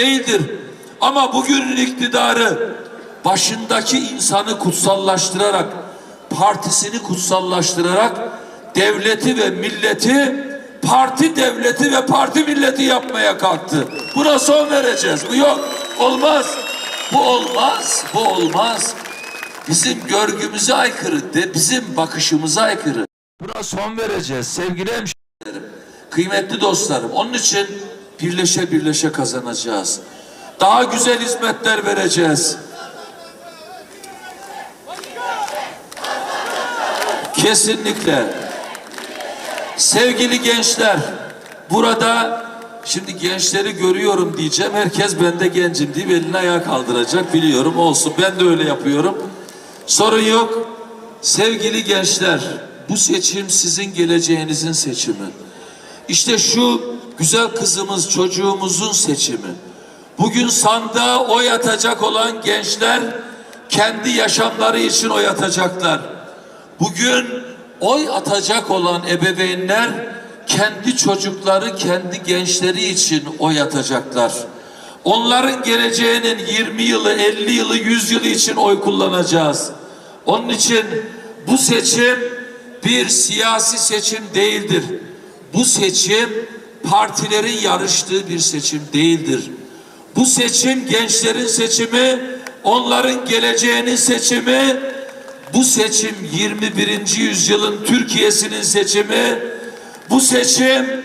değildir. Ama bugünün iktidarı başındaki insanı kutsallaştırarak, partisini kutsallaştırarak devleti ve milleti parti devleti ve parti milleti yapmaya kalktı. Buna son vereceğiz. Bu yok. Olmaz. Bu olmaz. Bu olmaz. Bizim görgümüze aykırı, de bizim bakışımıza aykırı. Buna son vereceğiz sevgili hemşehrilerim, kıymetli dostlarım. Onun için birleşe birleşe kazanacağız. Daha güzel hizmetler vereceğiz. Kesinlikle. Sevgili gençler, burada şimdi gençleri görüyorum diyeceğim. Herkes ben de gencim deyip elini ayağa kaldıracak biliyorum. Olsun ben de öyle yapıyorum. Sorun yok. Sevgili gençler, bu seçim sizin geleceğinizin seçimi. İşte şu güzel kızımız, çocuğumuzun seçimi. Bugün sandığa oy atacak olan gençler kendi yaşamları için oy atacaklar. Bugün oy atacak olan ebeveynler kendi çocukları, kendi gençleri için oy atacaklar. Onların geleceğinin 20 yılı, 50 yılı, 100 yılı için oy kullanacağız. Onun için bu seçim bir siyasi seçim değildir. Bu seçim partilerin yarıştığı bir seçim değildir. Bu seçim gençlerin seçimi, onların geleceğinin seçimi, bu seçim 21. yüzyılın Türkiye'sinin seçimi, bu seçim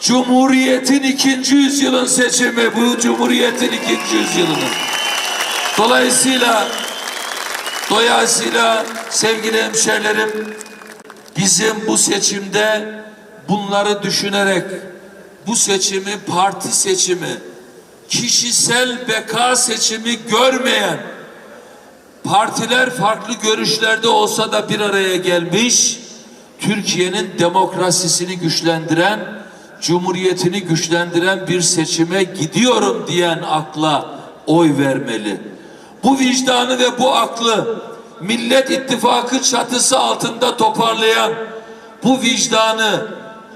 Cumhuriyet'in ikinci yüzyılın seçimi, bu Cumhuriyet'in ikinci yüzyılının. Dolayısıyla, dolayısıyla sevgili hemşerilerim, bizim bu seçimde bunları düşünerek, bu seçimi parti seçimi, kişisel beka seçimi görmeyen, partiler farklı görüşlerde olsa da bir araya gelmiş, Türkiye'nin demokrasisini güçlendiren, cumhuriyetini güçlendiren bir seçime gidiyorum diyen akla oy vermeli. Bu vicdanı ve bu aklı Millet İttifakı çatısı altında toparlayan, bu vicdanı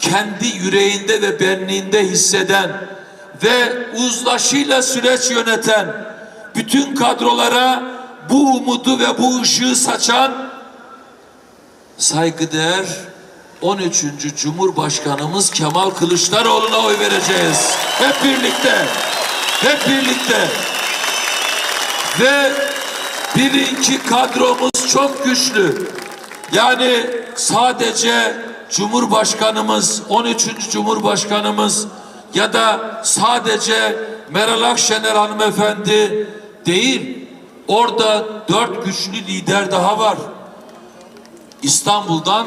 kendi yüreğinde ve benliğinde hisseden ve uzlaşıyla süreç yöneten bütün kadrolara bu umudu ve bu ışığı saçan saygıdeğer 13. Cumhurbaşkanımız Kemal Kılıçdaroğlu'na oy vereceğiz. Hep birlikte. Hep birlikte. Ve bilin ki kadromuz çok güçlü. Yani sadece Cumhurbaşkanımız, 13. Cumhurbaşkanımız ya da sadece Meral Akşener hanımefendi değil. Orada dört güçlü lider daha var. İstanbul'dan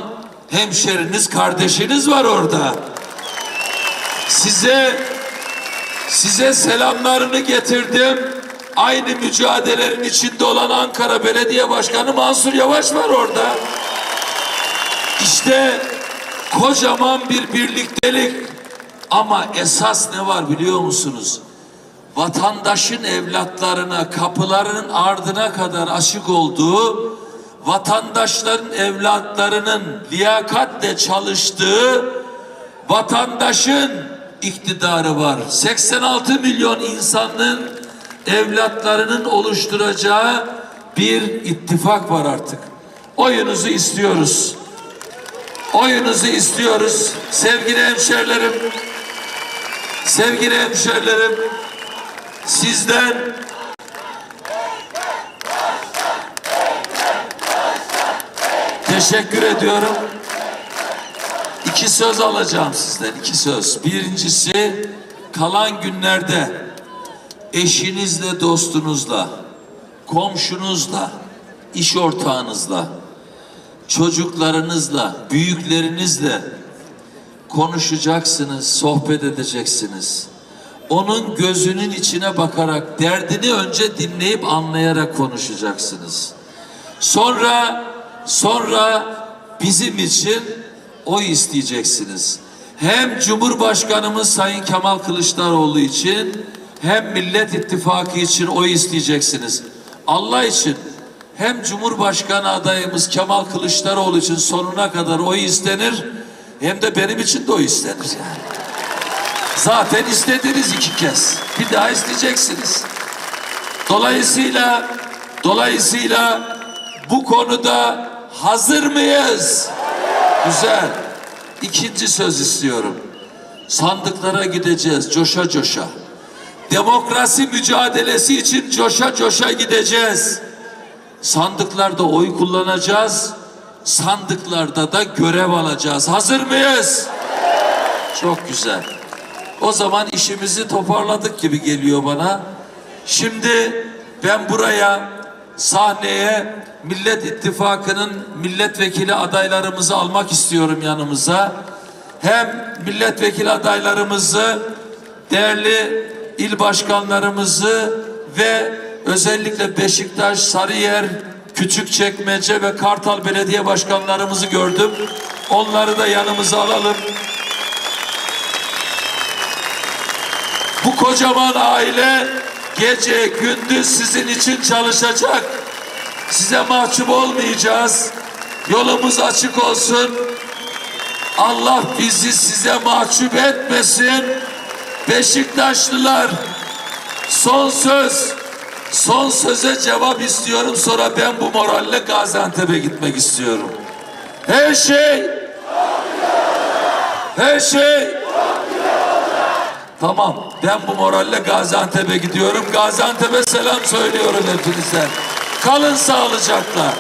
hemşeriniz, kardeşiniz var orada. Size size selamlarını getirdim. Aynı mücadelelerin içinde olan Ankara Belediye Başkanı Mansur Yavaş var orada. İşte kocaman bir birliktelik. Ama esas ne var biliyor musunuz? Vatandaşın evlatlarına kapılarının ardına kadar açık olduğu, vatandaşların evlatlarının liyakatle çalıştığı, vatandaşın iktidarı var. 86 milyon insanın evlatlarının oluşturacağı bir ittifak var artık. Oyunuzu istiyoruz. Oyunuzu istiyoruz. Sevgili hemşerilerim, sevgili hemşerilerim, sizden teşekkür ediyorum. İki söz alacağım sizden, iki söz. Birincisi, kalan günlerde eşinizle, dostunuzla, komşunuzla, iş ortağınızla, çocuklarınızla, büyüklerinizle konuşacaksınız, sohbet edeceksiniz. Onun gözünün içine bakarak derdini önce dinleyip anlayarak konuşacaksınız. Sonra sonra bizim için oy isteyeceksiniz. Hem Cumhurbaşkanımız Sayın Kemal Kılıçdaroğlu için hem Millet İttifakı için oy isteyeceksiniz. Allah için hem Cumhurbaşkanı adayımız Kemal Kılıçdaroğlu için sonuna kadar oy istenir hem de benim için de oy istenir yani. Zaten istediniz iki kez. Bir daha isteyeceksiniz. Dolayısıyla dolayısıyla bu konuda hazır mıyız? Güzel. İkinci söz istiyorum. Sandıklara gideceğiz coşa coşa. Demokrasi mücadelesi için coşa coşa gideceğiz. Sandıklarda oy kullanacağız. Sandıklarda da görev alacağız. Hazır mıyız? Çok güzel. O zaman işimizi toparladık gibi geliyor bana. Şimdi ben buraya sahneye Millet İttifakı'nın milletvekili adaylarımızı almak istiyorum yanımıza. Hem milletvekili adaylarımızı, değerli il başkanlarımızı ve özellikle Beşiktaş, Sarıyer, Küçükçekmece ve Kartal Belediye Başkanlarımızı gördüm. Onları da yanımıza alalım. Bu kocaman aile gece gündüz sizin için çalışacak. Size mahcup olmayacağız. Yolumuz açık olsun. Allah bizi size mahcup etmesin. Beşiktaşlılar son söz. Son söze cevap istiyorum. Sonra ben bu moralle Gaziantep'e gitmek istiyorum. Her şey her şey Tamam ben bu moralle Gaziantep'e gidiyorum. Gaziantep'e selam söylüyorum hepinize. Kalın sağlıcakla.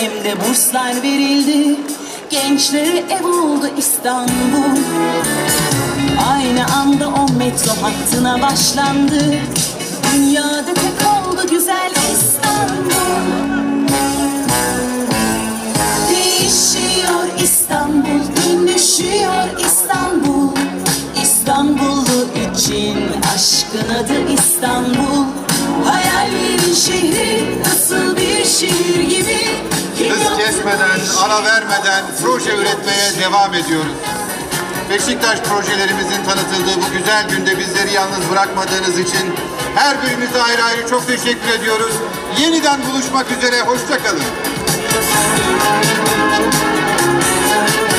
Hem de burslar verildi. Gençlere ev oldu İstanbul. Aynı anda on metro hattına başlandı. Dünyada tek oldu güzel İstanbul. Değişiyor İstanbul, dönüşüyor İstanbul. İstanbullu için aşkın adı İstanbul. Hayallerin şehri nasıl bir şehir gibi Hız kesmeden, ara vermeden proje üretmeye devam ediyoruz. Beşiktaş projelerimizin tanıtıldığı bu güzel günde bizleri yalnız bırakmadığınız için her birinize ayrı ayrı çok teşekkür ediyoruz. Yeniden buluşmak üzere, hoşça kalın.